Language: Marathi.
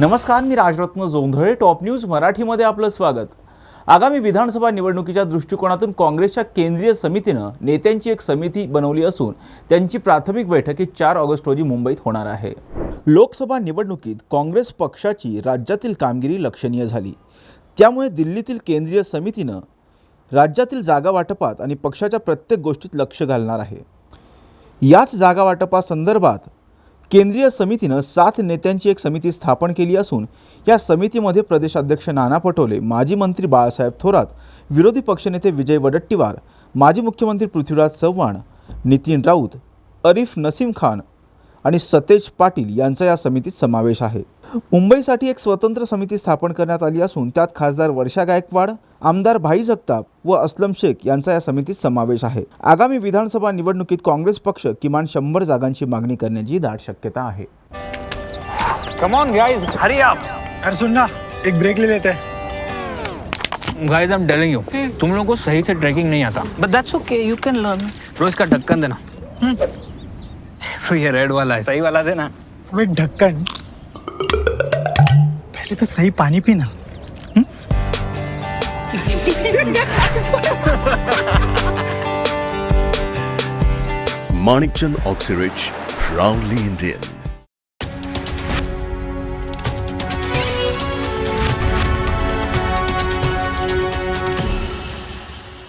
नमस्कार मी राजरत्न जोंधळे टॉप न्यूज मराठीमध्ये आपलं स्वागत. आगामी विधानसभा निवडणुकीच्या दृष्टिकोनातून काँग्रेसच्या केंद्रीय समितीनं नेत्यांची एक समिती बनवली असून त्यांची प्राथमिक बैठक ही चार ऑगस्ट रोजी मुंबईत होणार आहे. लोकसभा निवडणुकीत काँग्रेस पक्षाची राज्यातील कामगिरी लक्षणीय झाली. त्यामुळे दिल्लीतील केंद्रीय समितीनं राज्यातील जागा वाटपात आणि पक्षाच्या प्रत्येक गोष्टीत लक्ष घालणार आहे. याच जागा वाटपासंदर्भात केंद्रीय समितीनं सात नेत्यांची एक समिती स्थापन केली असून या समितीमध्ये प्रदेशाध्यक्ष नाना पटोले माजी मंत्री बाळासाहेब थोरात विरोधी पक्षनेते विजय वडट्टीवार माजी मुख्यमंत्री पृथ्वीराज चव्हाण नितीन राऊत अरिफ नसीम खान आणि सतेज पाटील यांचा या समितीत समावेश आहे. मुंबईसाठी एक स्वतंत्र समिती स्थापन करण्यात आली असून त्यात खासदार वर्षा गायकवाड आमदार भाई जगताप व अस्लम शेख यांचा या समितीत समावेश आहे. आगामी विधानसभा निवडणुकीत काँग्रेस पक्ष किमान शंभर जागांची मागणी करण्याची दाट शक्यता आहे. Come on guys hurry up अरे सुन ना एक ब्रेक ले लेते. हैं guys I am telling you तुम लोगों को सही से ट्रैकिंग नहीं आता. But that's okay you can learn रोज का ढक्कन देना. हम्म। ये रेड वाला है। सही वाला देना वे ढक्कन। पहले तो सही पानी पीना। मानिकचन ऑक्सीरिच प्राउडली इंडियन